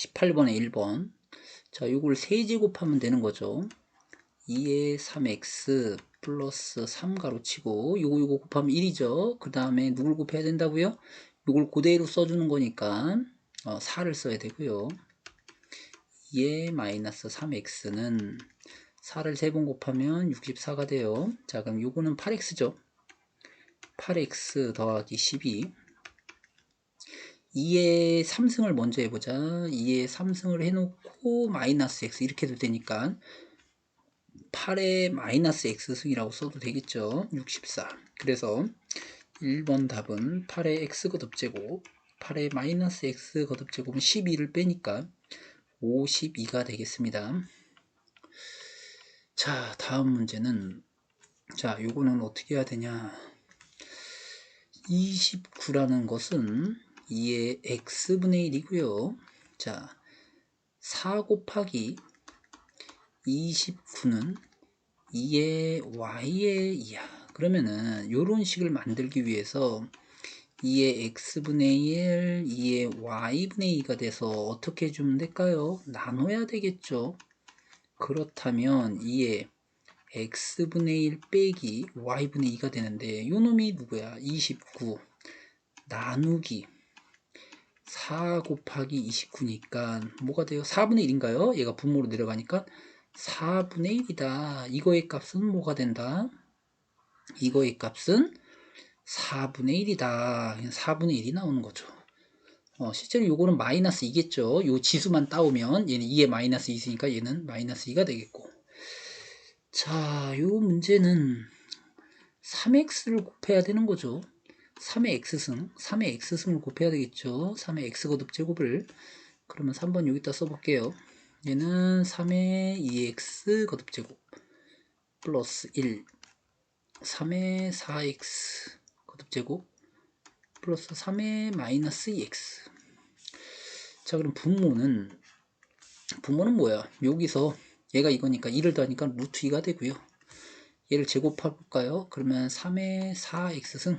18번에 1번. 자, 이걸 세제곱하면 되는 거죠. 2에 3x 플러스 3 가로치고 요거 요거 곱하면 1이죠. 그 다음에 누굴 곱해야 된다고요? 요걸 그대로 써주는 거니까 어, 4를 써야 되고요. 2에 마이너스 3x는 4를 3번 곱하면 64가 돼요. 자 그럼 요거는 8x죠. 8x 더하기 12 2의 3승을 먼저 해보자. 2의 3승을 해놓고 마이너스 x 이렇게 해도 되니까 8의 마이너스 x승이라고 써도 되겠죠. 64. 그래서 1번 답은 8의 x 거듭제곱 8의 마이너스 x 거듭제곱은 12를 빼니까 52가 되겠습니다. 자 다음 문제는 자 요거는 어떻게 해야 되냐 29라는 것은 2의 x분의 1이고요. 자, 4 곱하기 29는 2의 y의 2야. 그러면은 요런 식을 만들기 위해서 2의 x분의 1, 2의 y분의 2가 돼서 어떻게 해주면 될까요? 나눠야 되겠죠. 그렇다면 2의 x분의 1 빼기 y분의 2가 되는데 요 놈이 누구야? 29 나누기 4 곱하기 29니까 뭐가 돼요? 4분의 1인가요? 얘가 분모로 내려가니까 4분의 1이다. 이거의 값은 뭐가 된다? 이거의 값은 4분의 1이다. 4분의 1이 나오는 거죠. 어, 실제로 요거는 마이너스 2겠죠. 요 지수만 따오면 얘는 2에 마이너스 2 있으니까 얘는 마이너스 2가 되겠고. 자, 요 문제는 3x를 곱해야 되는 거죠. 3의 x승, 3의 x승을 곱해야 되겠죠. 3의 x거듭 제곱을. 그러면 3번 여기다 써볼게요. 얘는 3의 2x 거듭 제곱 플러스 1 3의 4x 거듭 제곱 플러스 3의 마이너스 2x 자 그럼 분모는 분모는 뭐야? 여기서 얘가 이거니까 2를 더하니까 루트 2가 되고요. 얘를 제곱해 볼까요? 그러면 3의 4x승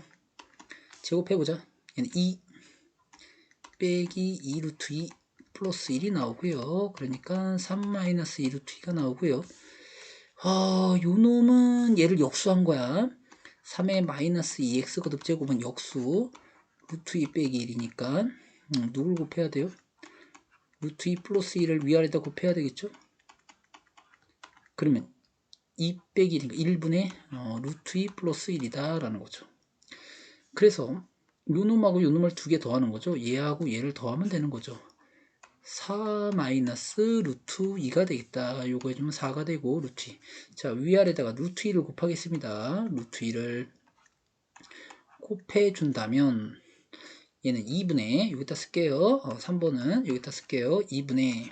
제곱해보자. 얘는 2 빼기 2 루트 2 플러스 1이 나오고요. 그러니까 3 마이너스 2 루트 2가 나오고요. 아, 요 놈은 얘를 역수한 거야. 3의 마이너스 2x 거듭제곱은 역수 루트 2 빼기 1이니까 음, 누굴 곱해야 돼요? 루트 2 플러스 1을 위아래다 곱해야 되겠죠? 그러면 2 빼기 1이니까 1분의 어, 루트 2 플러스 1이다 라는 거죠. 그래서 요 놈하고 요 놈을 두 개 더하는 거죠. 얘하고 얘를 더하면 되는 거죠. 4 마이너스 루트 2가 되겠다. 요거 해주면 4가 되고 루트 2. 자 위아래다가 루트 2를 곱하겠습니다. 루트 2를 곱해준다면 얘는 2분의 여기다 쓸게요. 어, 3번은 여기다 쓸게요. 2분의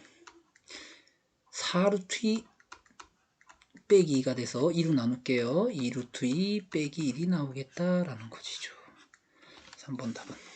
4 루트 2 빼기 2가 돼서 2로 나눌게요. 2 루트 2 빼기 1이 나오겠다라는 것이죠. 3번 답은